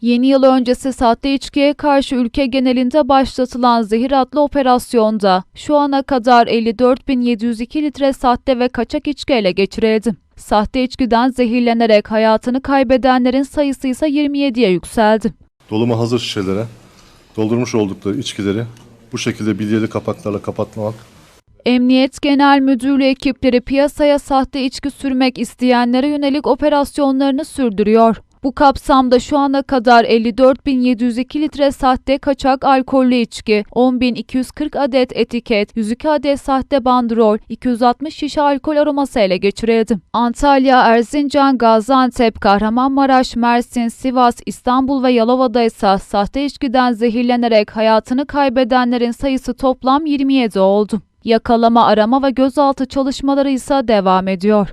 Yeni yıl öncesi sahte içkiye karşı ülke genelinde başlatılan zehir adlı operasyonda şu ana kadar 54.702 litre sahte ve kaçak içki ele geçirildi. Sahte içkiden zehirlenerek hayatını kaybedenlerin sayısı ise 27'ye yükseldi. doluma hazır şişelere doldurmuş oldukları içkileri bu şekilde bilyeli kapaklarla kapatmak Emniyet Genel Müdürlüğü ekipleri piyasaya sahte içki sürmek isteyenlere yönelik operasyonlarını sürdürüyor. Bu kapsamda şu ana kadar 54.702 litre sahte kaçak alkollü içki, 10.240 adet etiket, 102 adet sahte bandrol, 260 şişe alkol aroması ele geçirildi. Antalya, Erzincan, Gaziantep, Kahramanmaraş, Mersin, Sivas, İstanbul ve Yalova'da ise sahte içkiden zehirlenerek hayatını kaybedenlerin sayısı toplam 27 oldu. Yakalama, arama ve gözaltı çalışmaları ise devam ediyor.